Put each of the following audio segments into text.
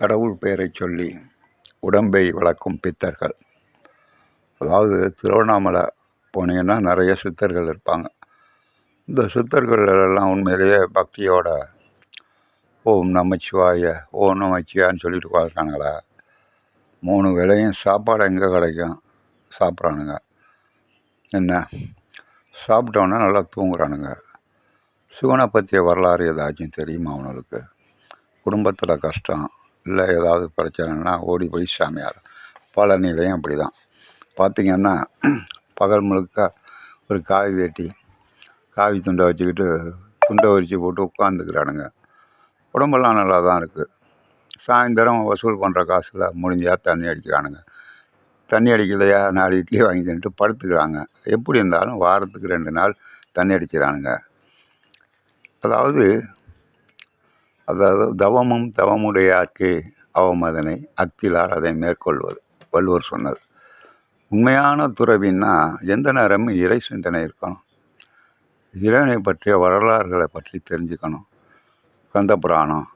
கடவுள் பெயரைச் சொல்லி உடம்பை வளர்க்கும் பித்தர்கள். அதாவது திருவண்ணாமலை போனீங்கன்னா நிறைய சித்தர்கள் இருப்பாங்க. இந்த சித்தர்கள் எல்லாம் உண்மையிலேயே பக்தியோட ஓம் நமச்சிவாய ஓம் நமச்சிவான்னு சொல்லிட்டு உட்காந்துருக்கானுங்களா மூணு வேளையும் சாப்பாடு எங்கே கிடைக்கும்? சாப்பிட்றானுங்க. என்ன? சாப்பிட்டோன்னா நல்லா தூங்குறானுங்க. சிவனை பற்றிய வரலாறு ஏதாச்சும் தெரியுமா அவனுக்கு? குடும்பத்தில் கஷ்டம். இல்லை ஏதாவது பிரச்சனைனா ஓடி போய் சாமியார். பழனிலையும் அப்படி தான் பார்த்திங்கன்னா பகல் முழுக்க ஒரு காவி வேட்டி காவி துண்டை வச்சுக்கிட்டு துண்டை விரித்து போட்டு உட்காந்துக்கிறானுங்க உடம்பெல்லாம் நல்லா தான் இருக்குது சாயந்தரம் வசூல் பண்ணுற காசில் முடிஞ்சா தண்ணி அடிக்கிறானுங்க. தண்ணி அடிக்கலையா? நாலு இட்லி வாங்கி தின்ட்டு படுத்துக்கிறாங்க. எப்படி இருந்தாலும் வாரத்துக்கு ரெண்டு நாள் தண்ணி அடிக்கிறானுங்க. அதாவது அதாவது தவமும் தவமுடையார்க்கு அவமதனை அத்திலார் அதை மேற்கொள்வது வள்ளுவர் சொன்னது. உண்மையான துறவின்னா எந்த நேரமும் இறை சிந்தனை இருக்கணும். இறைவனை பற்றிய வரலாறுகளை பற்றி தெரிஞ்சுக்கணும். கந்த புராணம்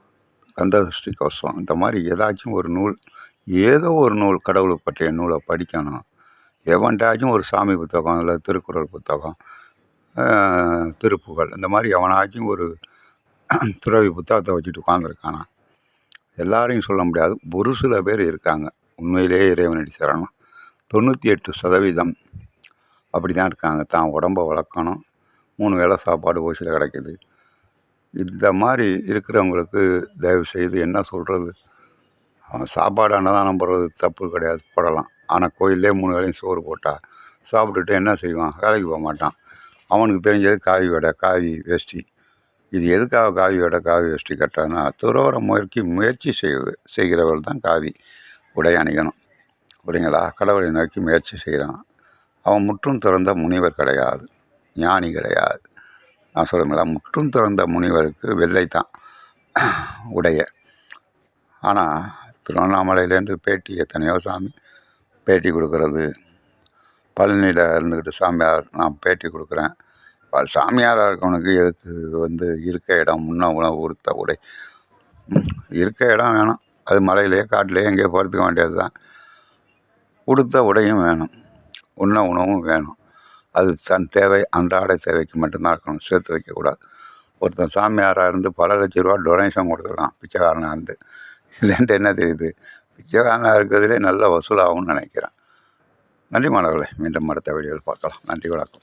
கந்த திருஷ்டி கோஷம் இந்த மாதிரி ஏதாச்சும் ஒரு நூல் ஏதோ ஒரு நூல் கடவுளை பற்றிய நூலை படிக்கணும். எவன்டாச்சும் ஒரு சாமி புத்தகம் இல்லை திருக்குறள் புத்தகம் திருப்புகழ் இந்த மாதிரி எவனாச்சும் ஒரு துறவி புத்தகத்தை வச்சுட்டு உட்காந்துருக்கானா எல்லாரையும் சொல்ல முடியாது. ஒரு சில பேர் இருக்காங்க. உண்மையிலேயே இறைவனடி சரணம். தொண்ணூற்றி எட்டு சதவீதம் அப்படி தான் இருக்காங்க. தான் உடம்பை வளர்க்கணும். மூணு வேளை சாப்பாடு ஓசியில் கிடைக்கிது. இந்த மாதிரி இருக்கிறவங்களுக்கு தயவு செய்து என்ன சொல்கிறது சாப்பாடு அன்னதானம் போடுறது தப்பு கிடையாது. போடலாம். ஆனால் கோயிலே மூணு வேளையும் சோறு போட்டால் சாப்பிட்டுட்டு என்ன செய்வான்? வேலைக்கு போக மாட்டான். அவனுக்கு தெரிஞ்சது காவி வடை காவி வேஷ்டி. இது எதுக்காக காவியோட காவி வேஷ்டி கட்டுறான்னா துறவர முயற்சி முயற்சி செய்வது செய்கிறவர் தான் காவி. உடை அணிகணும் அப்படிங்களா கடவுளை நோக்கி முயற்சி செய்கிறான். அவன் முற்றும் திறந்த முனிவர் கிடையாது. ஞானி கிடையாது. நான் சொல்லுங்களா முற்றும் திறந்த முனிவருக்கு வெள்ளை தான் உடைய. ஆனால் திருவண்ணாமலையிலேருந்து பேட்டி எத்தனையோ சாமி பேட்டி கொடுக்கறது. பழனியில் இருந்துக்கிட்டு சாமியார் நான் பேட்டி கொடுக்குறேன். சாமியாராக இருக்கவனுக்கு எதுக்கு வந்து இருக்க இடம் முன்ன உணவு உடுத்த உடை? இருக்க இடம் வேணும். அது மலையிலேயே காட்டிலேயே எங்கேயோ படுத்துக்க வேண்டியது தான் உடுத்த உடையும் வேணும். உண்ண உணவும் வேணும். அது தன் தேவை அன்றாட தேவைக்கு மட்டும்தான் இருக்கணும். சேர்த்து வைக்கக்கூடாது. ஒருத்தன் சாமியாராக இருந்து பல லட்ச ரூபா டொனேஷன் கொடுத்துருக்கான். பிச்சைக்காரனாக இருந்து. இல்லைன்ட்டு என்ன தெரியுது? பிச்சைக்காரனாக இருக்கிறதுலே நல்ல வசூலாகும்னு நினைக்கிறேன். நன்றி மாணவர்களே. மீண்டும் அடுத்த வீடியோவில் பார்க்கலாம். நன்றி வணக்கம்.